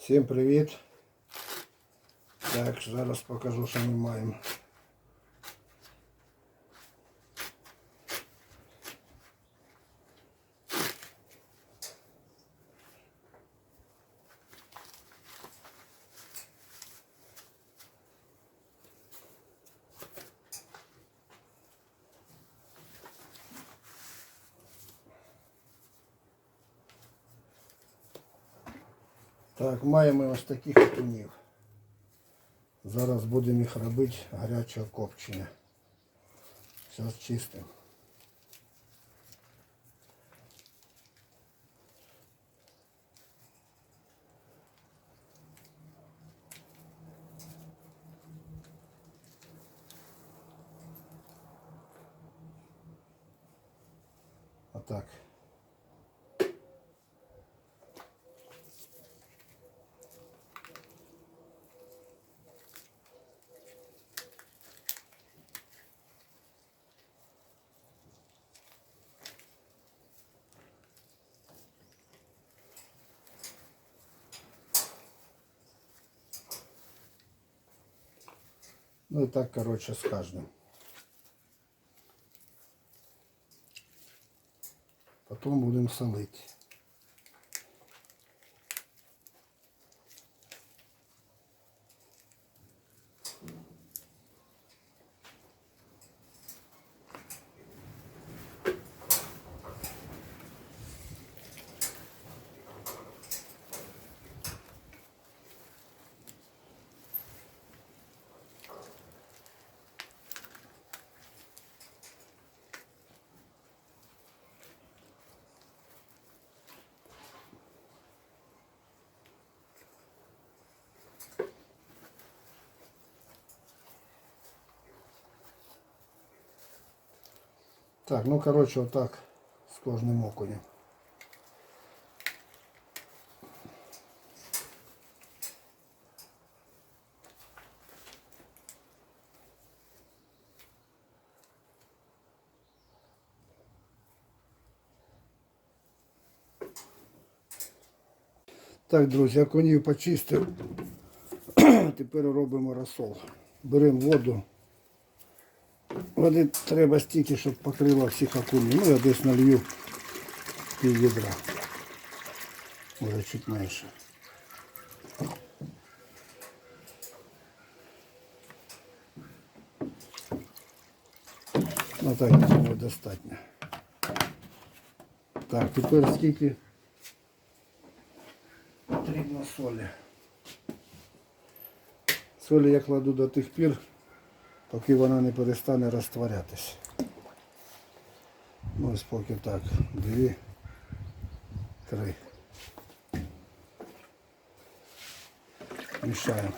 Всім привіт. Так, зараз покажу, що ми маємо. Так, маємо ось таких окунів. Зараз будемо їх робити гарячого копчення. Зараз чистимо. Отак. Ну и так, короче, с каждым. Потом будем солить. Так, ну короче, вот так с кожним окунем. Так, друзі, окунів почистив. Тепер робимо розсол. Беремо воду. Води треба стільки, щоб покрила всіх окунів. Ну, я десь налью пів відра. Може чуть менше. Ну так, цього достатньо. Так, тепер скільки потрібно солі. Солі я кладу до тих пір, Поки вона не перестане розтворятися. Ну ось поки так. Дві, три. Мішаємо.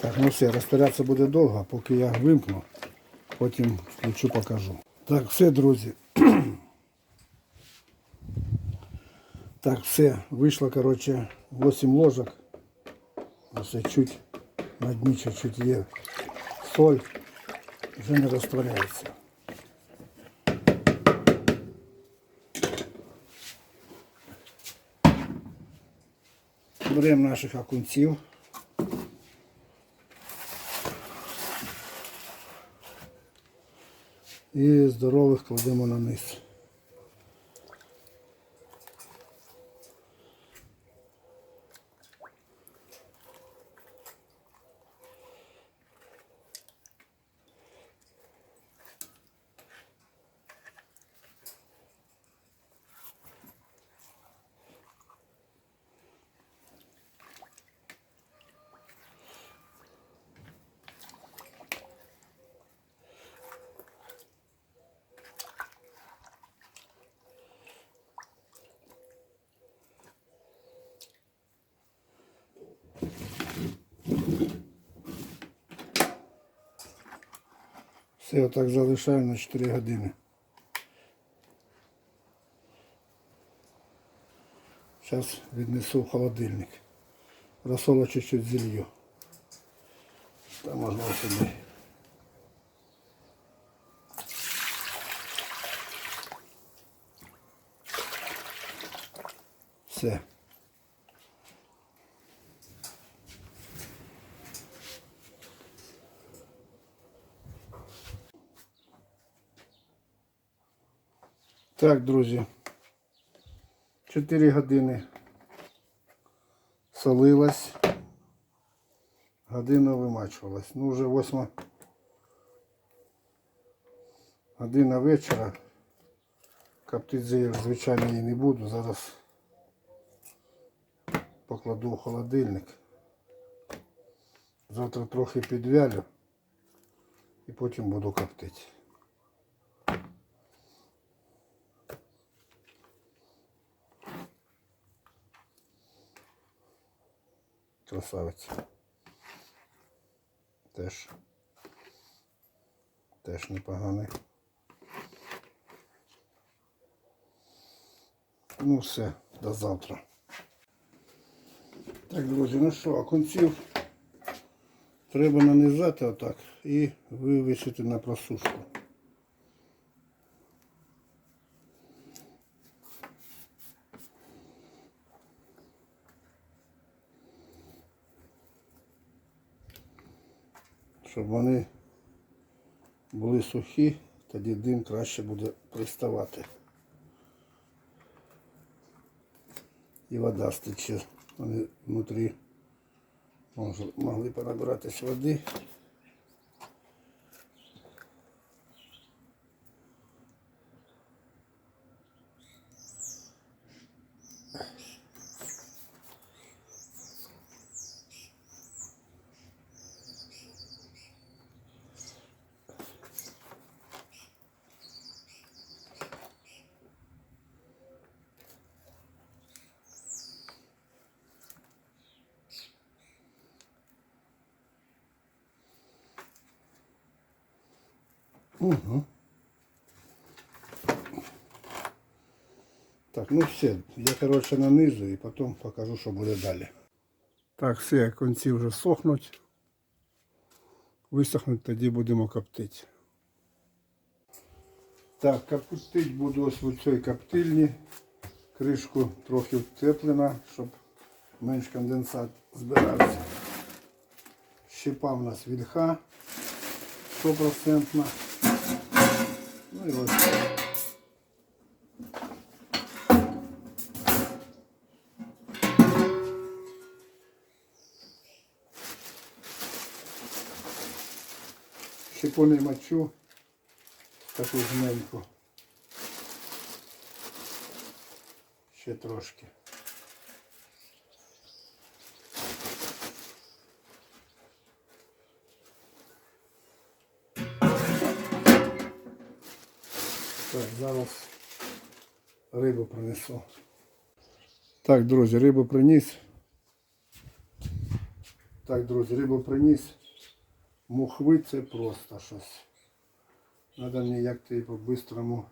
Так, ну все, розтворятися буде довго, поки я вимкну, потім включу, покажу. Так, все, друзі. Так, все, вийшло, коротше, 8 ложок. Ось чуть на дні чуть-чуть є соль, вже не розтворяється. Беремо наших окунців. І здорових кладемо на низ. Все, отак залишаю на 4 години. Зараз віднесу в холодильник. Рассола чуть-чуть зелью. Там можна сюди. Все. Так, друзі. 4 години солилась. Годину вимачувалась. Ну вже восьма година вечора. Коптити я, звичайно, її не буду. Зараз покладу в холодильник. Завтра трохи підвялю і потім буду коптити. Красавець. Теж. Теж непоганий. Ну все, до завтра. Так, друзі, ну що, окунців треба нанизати отак і вивісити на просушку. Щоб вони були сухі, тоді дим краще буде приставати. І вода стече. Вони внутрі могли понабиратись води. Угу. Так, ну все, я, короче, нанизу і потім покажу, що буде далі. Так, все, конці вже сохнуть. Висохнуть, тоді будемо коптити. Так, коптити буду ось в цій коптильні. Кришку трохи втеплена, щоб менш конденсат збирався. Щепа в нас вільха 100%. Ну і ось. Щепони мочу таку жменьку. Ще трошки. Так, зараз рибу принесу. Так, друзі, рибу приніс. Так, друзі, рибу приніс. Мухви це просто щось. Надо мені як то по-бистрому.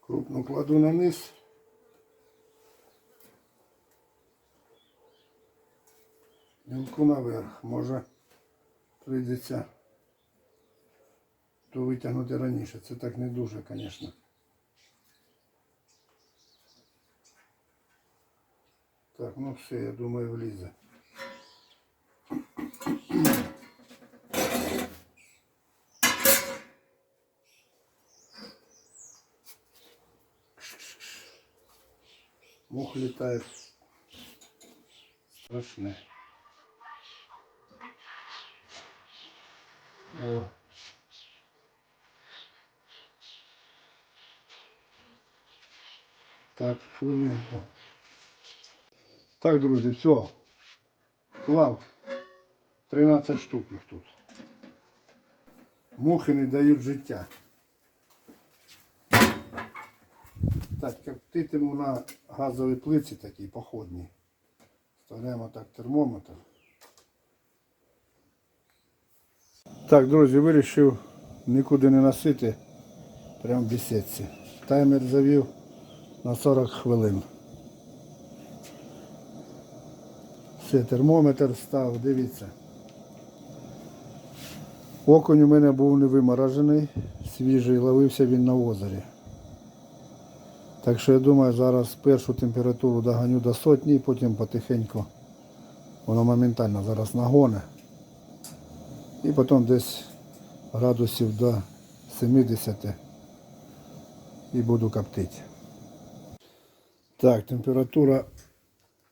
Крупно кладу на низ. Мілку наверх. Може прийдеться то витягнути раніше. Це так не дуже, звісно. Так, ну все, я думаю, влізе. Мух летает. Страшне. О. Так, хвилинку. Так, друзі, все. Клав. 13 штук їх тут. Мухи не дають життя. Так, коптитиму на газовій плиці такій походній. Вставляємо так термометр. Так, друзі, вирішив нікуди не носити. Прям в бесідці. Таймер завів на 40 хвилин. Все, термометр став, дивіться. Окунь у мене був не виморожений, свіжий, ловився він на озері. Так що я думаю, зараз першу температуру доганю до сотні і потім потихеньку воно моментально зараз нагоне. І потім десь градусів до 70 і буду коптити. Так, температура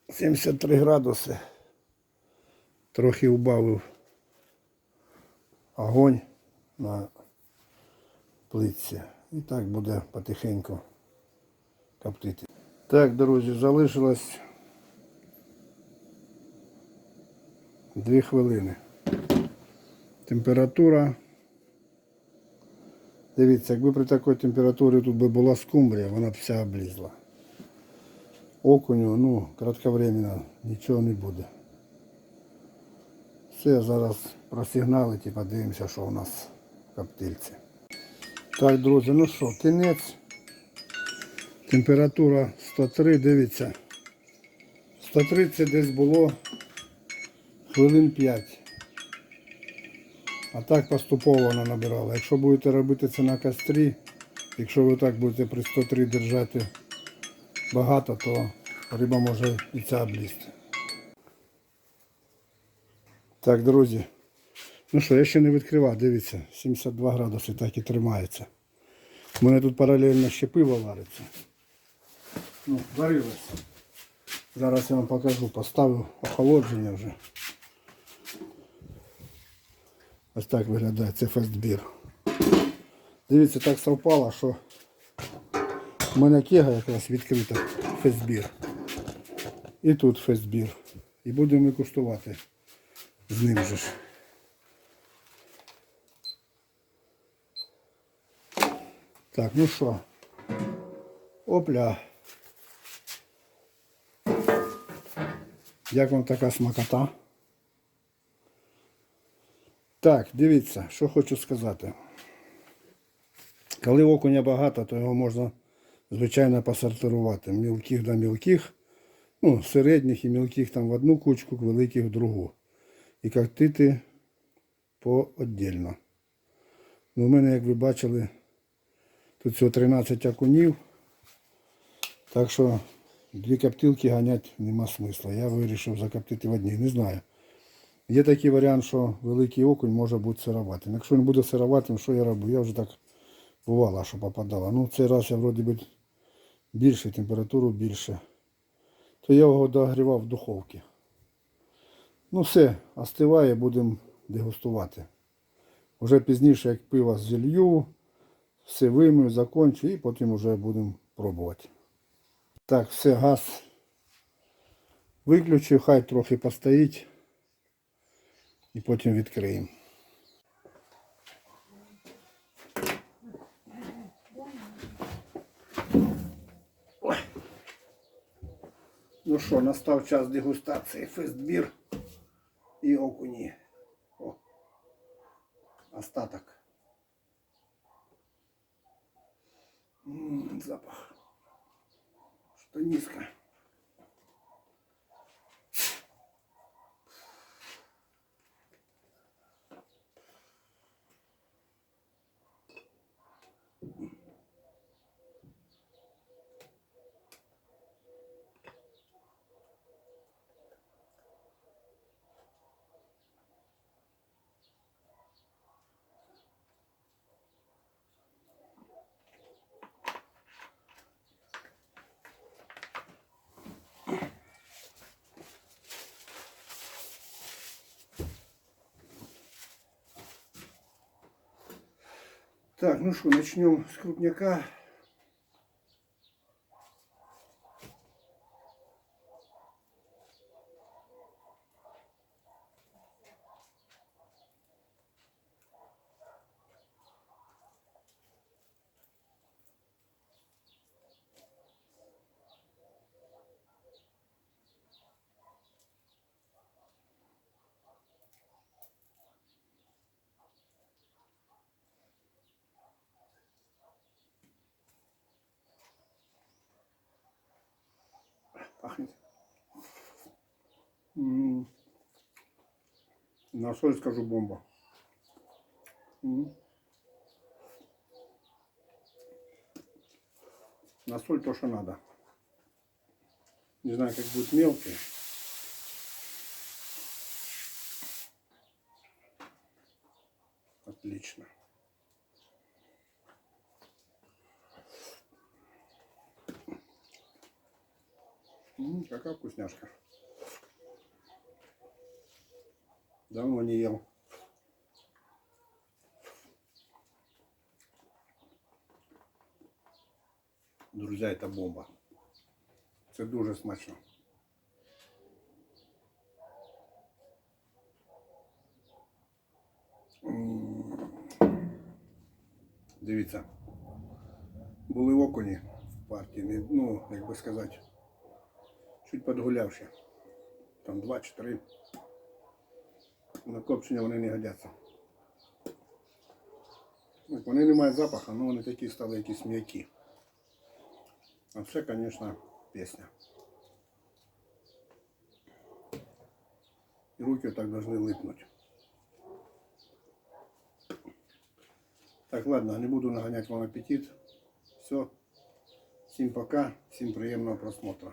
73 градуси. Трохи убавив огонь на плитці. І так буде потихеньку коптити. Так, друзі, залишилось 2 хвилини. Температура. Дивіться, якби при такій температурі тут би була скумбрія, вона б вся облізла. Окуню, ну, кратковременно нічого не буде. Все, зараз просигналить і подивимося, що у нас в коптильці. Так, друзі, ну що, кінець. Температура 103, дивіться. 130 десь було хвилин 5. А так поступово вона набирала. Якщо будете робити це на кострі, якщо ви так будете при 103 держати багато, то риба може і ця облізти. Так, друзі. Ну що, я ще не відкривав, дивіться, 72 градуси так і тримається. У мене тут паралельно ще пиво вариться. Ну, варилось. Зараз я вам покажу, поставив охолодження вже. Ось так виглядає це фестбір. Дивіться, так совпало, що в мене кега якраз відкрита фестбір. І тут фестбір. І будемо куштувати з ним же ж. Так, ну що. Опля. Як вам така смакота? Так, дивіться, що хочу сказати. Коли окуня багато, то його можна, звичайно, посортирувати. Мілких до мілких, ну, середніх і мілких там в одну кучку, великих в другу. І коптити пооддільно. Ну, у мене, як ви бачили, тут всього 13 окунів. Так що дві коптилки ганять нема смисла. Я вирішив закоптити в одній. Не знаю. Є такий варіант, що великий окунь може бути сироватим. Якщо він буде сироватим, що я роблю? Я вже так бувало, що попадало. Ну, цей раз я вроді би більше, температуру більше. То я його догрівав в духовці. Ну все, остиває, будемо дегустувати. Вже пізніше, як пиво зілью, все вимию, закончу і потім вже будемо пробувати. Так, все, газ виключив, хай трохи постоїть і потім відкриємо. Ну що, настав час дегустації фестбір і окуні. Так, ну что, начнем с крупняка. На соль скажу бомба. На соль то, что надо. Не знаю, как будет мелкий. Отлично. М, какая вкусняшка. Давно не ел. Друзья, это бомба. Це дуже смачно. М. Дивіться. Були окуні в партії, не- ну, як би сказати, Чуть підгулявши. Там два чи три. На копчення вони не годяться. Вони не мають запаху, але вони такі стали якісь м'які. А все, звісно, пісня. І руки так должны липнуть. Так, ладно, не буду нагонять вам аппетит. Все. Всім пока, всім приємного просмотру.